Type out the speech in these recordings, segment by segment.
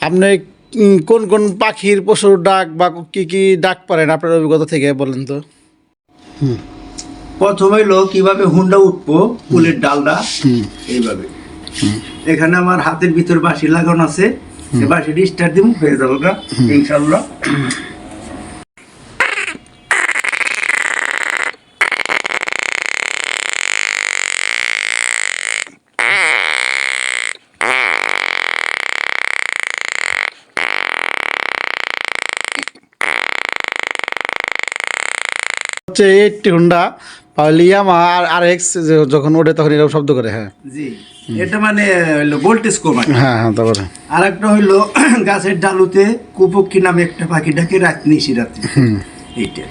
আপনি কোন কোন পাখির পশুর ডাক বা কি কি ডাক পারেন আপনার অভিজ্ঞতা থেকে বলেন তো? প্রথমে লোক কীভাবে হুন্ডা উঠবো ফুলের ডালটা এইভাবে। এখানে আমার হাতের ভিতর বাঁশি লাগানো আছে সে বাঁশি স্টার্ট দিব হয়ে যাব ইনশাল্লাহ হচ্ছে এইটটি হুন্ডা লিয়ামা আর আর এক্স যখন ওঠে তখন এরকম শব্দ করে হ্যাঁ। জি এটা মানে হইল ভোল্টেজ কমায় হ্যাঁ হ্যাঁ তারপরে আর একটা হইল গাছের ডালুতে কুপক্ষী নামে একটা পাখি ডাকে রাত নিশি রাত্রি এইটা।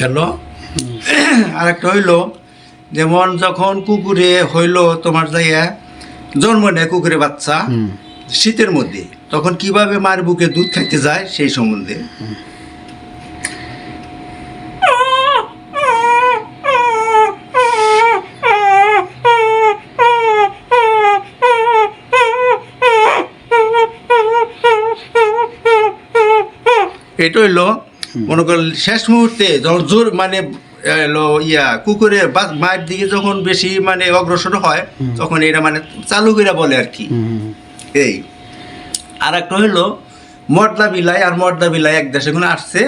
গেল আর একটা হইল যেমন যখন কুকুরে হইল তোমার যাইয়া জন্ম নেয় কুকুরে বাচ্চা শীতের মধ্যে তখন কীভাবে মার বুকে দুধ খাইতে যায় সেই সম্বন্ধে? এটা হইল মনে কর শেষ মুহূর্তে যখন জোর মানে ইয়া কুকুরে বা মায়ের দিকে যখন বেশি মানে অগ্রসর হয় তখন এটা মানে চালু করে বলে আর কি। এই। আর একটা হইল মর্দা বিলাই আর মর্দা বিলাই এক দেশে কোনো আসছে।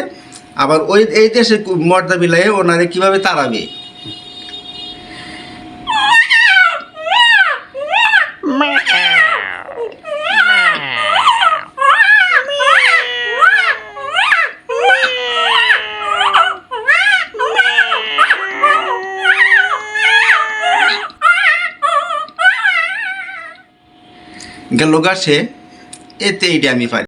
আবার ওই এই দেশে মর্দা বিলাই ওনারে কীভাবে তাড়াবে? গেল গাছে এতে এটা আমি পাই